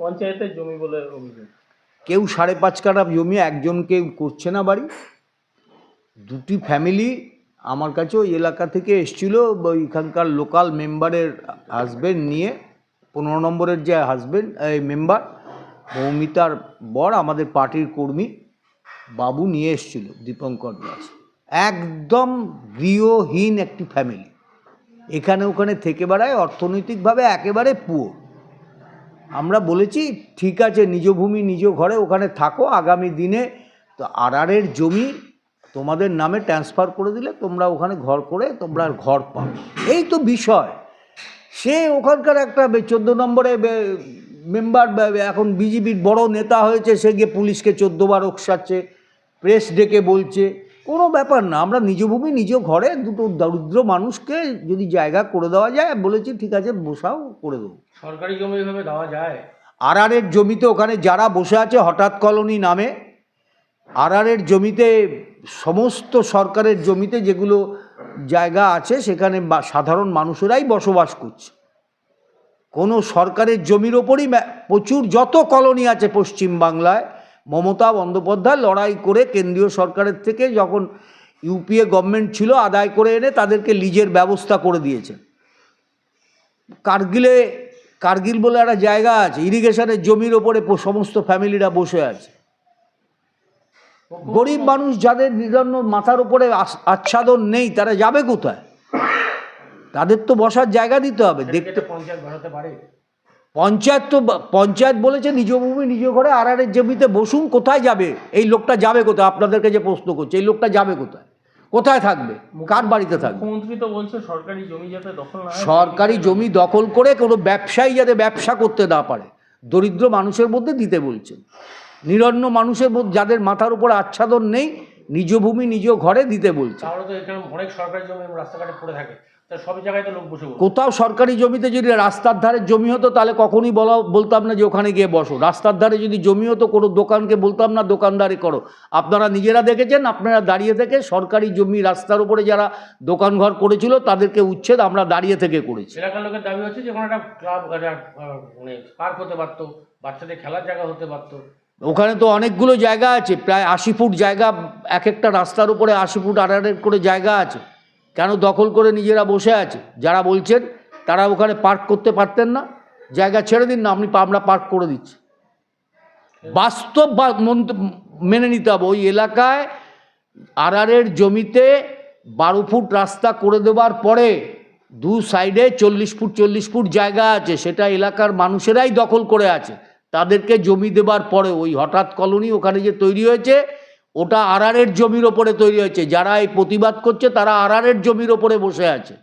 পঞ্চায়েতের জমি বলে অভিযোগ। কেউ সাড়ে পাঁচ কাঠা জমি একজন কেউ করছে না বাড়ি। দুটি ফ্যামিলি আমার কাছে ওই এলাকা থেকে এসছিল ওইখানকার লোকাল মেম্বারের হাজবেন্ড নিয়ে, পনেরো নম্বরের যে হাজবেন্ড এই মেম্বার মৌমিতার বর, আমাদের পার্টির কর্মী, বাবু নিয়ে এসছিল, দীপঙ্কর দাস। একদম গৃহহীন একটি ফ্যামিলি এখানে ওখানে থেকে বেড়ায়, অর্থনৈতিকভাবে একেবারে পুয়ো আমরা বলেছি, ঠিক আছে, নিজ ভূমি, নিজ ঘরে ওখানে থাকো, আগামী দিনে তো আড়ারের জমি তোমাদের নামে ট্রান্সফার করে দিলে তোমরা ওখানে ঘর করে তোমরা ঘর পাও। এই তো বিষয়। সে ওখানকার একটা চোদ্দ নম্বরে মেম্বার এখন বিজেপির বড় নেতা হয়েছে, সে গিয়ে পুলিশকে চোদ্দোবার ওকসাচ্ছে প্রেস ডেকে বলছে। কোনো ব্যাপার না আমরা নিজ ভূমি নিজ ঘরে দুটো দরিদ্র মানুষকে যদি জায়গা করে দেওয়া যায় বলেছি ঠিক আছে বসাও করে দেবো। সরকারি জমি এভাবে দেওয়া যায়? আরআরের জমিতে ওখানে যারা বসে আছে হঠাৎ কলোনি নামে আরআরের জমিতে সমস্ত সরকারের জমিতে যেগুলো জায়গা আছে সেখানে বা- সাধারণ মানুষেরাই বসবাস করছে। কোনো সরকারের জমির ওপরই প্রচুর যত কলোনি আছে পশ্চিম বাংলায় মমতা বন্দ্যোপাধ্যায় লড়াই করে কেন্দ্রীয় সরকারের থেকে যখন ইউপিএ গভর্নমেন্ট ছিল আদায় করে এনে তাদেরকে লিজের ব্যবস্থা করে দিয়েছে। কার্গিলে কার্গিল বলে একটা জায়গা আছে ইরিগেশনের জমির ওপরে সমস্ত ফ্যামিলিরা বসে আছে। গরিব মানুষ যাদের নিরন্ন মাথার উপরে আচ্ছাদন নেই তারা যাবে কোথায়? তাদের তো বসার জায়গা দিতে হবে। দেখতে দেখতে পঞ্চায়েত বাড়াতে পারে। পঞ্চায়েত তো পঞ্চায়েত বলেছে নিজ ভূমি নিজ ঘরে আড়ারের জমিতে বসুন কোথায় যাবে? এই লোকটা যাবে কোথায়? আপনাদেরকে যে প্রশ্ন করছে এই লোকটা যাবে কোথায়? কোথায় থাকবে? কার বাড়িতে থাকবে? মুখ্যমন্ত্রী তো বলছে সরকারি জমি যাতে দখল না সরকারি জমি দখল করে কোনো ব্যবসায়ী যাতে ব্যবসা করতে না পারে। দরিদ্র মানুষের মধ্যে দিতে বলছেন নিরন্ন মানুষের মধ্যে যাদের মাথার উপর আচ্ছাদন নেই নিজ ভূমি নিজ ঘরে দিতে বলছে। তাহলে তো এখানে অনেক সরকারি জমি রাস্তাঘাটে পড়ে থাকে। কোথাও সরকারি জমিতে যদি রাস্তার ধারে জমি হতো তাহলে কখনই বলা বলতাম না যে ওখানে গিয়ে বসো। রাস্তার ধারে যদি জমি হতো কোনো দোকানকে বলতাম না দোকানদারি করো। আপনারা নিজেরা দেখেছেন আপনারা দাঁড়িয়ে থেকে সরকারি জমি রাস্তার উপরে যারা দোকান ঘর করেছিল তাদেরকে উচ্ছেদ আমরা দাঁড়িয়ে থেকে করেছি। এলাকার লোকের দাবি হচ্ছে যে একটা ক্লাব মানে পার্ক হতে পারতো বাচ্চাদের খেলার জায়গা হতে পারতো। ওখানে তো অনেকগুলো জায়গা আছে প্রায় আশি ফুট জায়গা এক একটা রাস্তার উপরে আশি ফুট আড়াআড়ি করে জায়গা আছে। কেন দখল করে নিজেরা বসে আছে? যারা বলছেন, তারা ওখানে পার্ক করতে পারতেন না। জায়গা ছেড়ে দিন না, আপনি আমরা পার্ক করে দিচ্ছি। বাস্তব মেনে নিতে হবে। ওই এলাকায় আড়ারের জমিতে বারো ফুট রাস্তা করে দেওয়ার পরে দু সাইডে চল্লিশ ফুট চল্লিশ ফুট জায়গা আছে। সেটা এলাকার মানুষেরাই দখল করে আছে। তাদেরকে জমি দেবার পরে ওই হঠাৎ কলোনি ওখানে যে তৈরি হয়েছে ওটা আরারের জমির ওপরে তৈরি হয়েছে। যারা এই প্রতিবাদ করছে, তারা আরারের জমির ওপরে বসে আছে।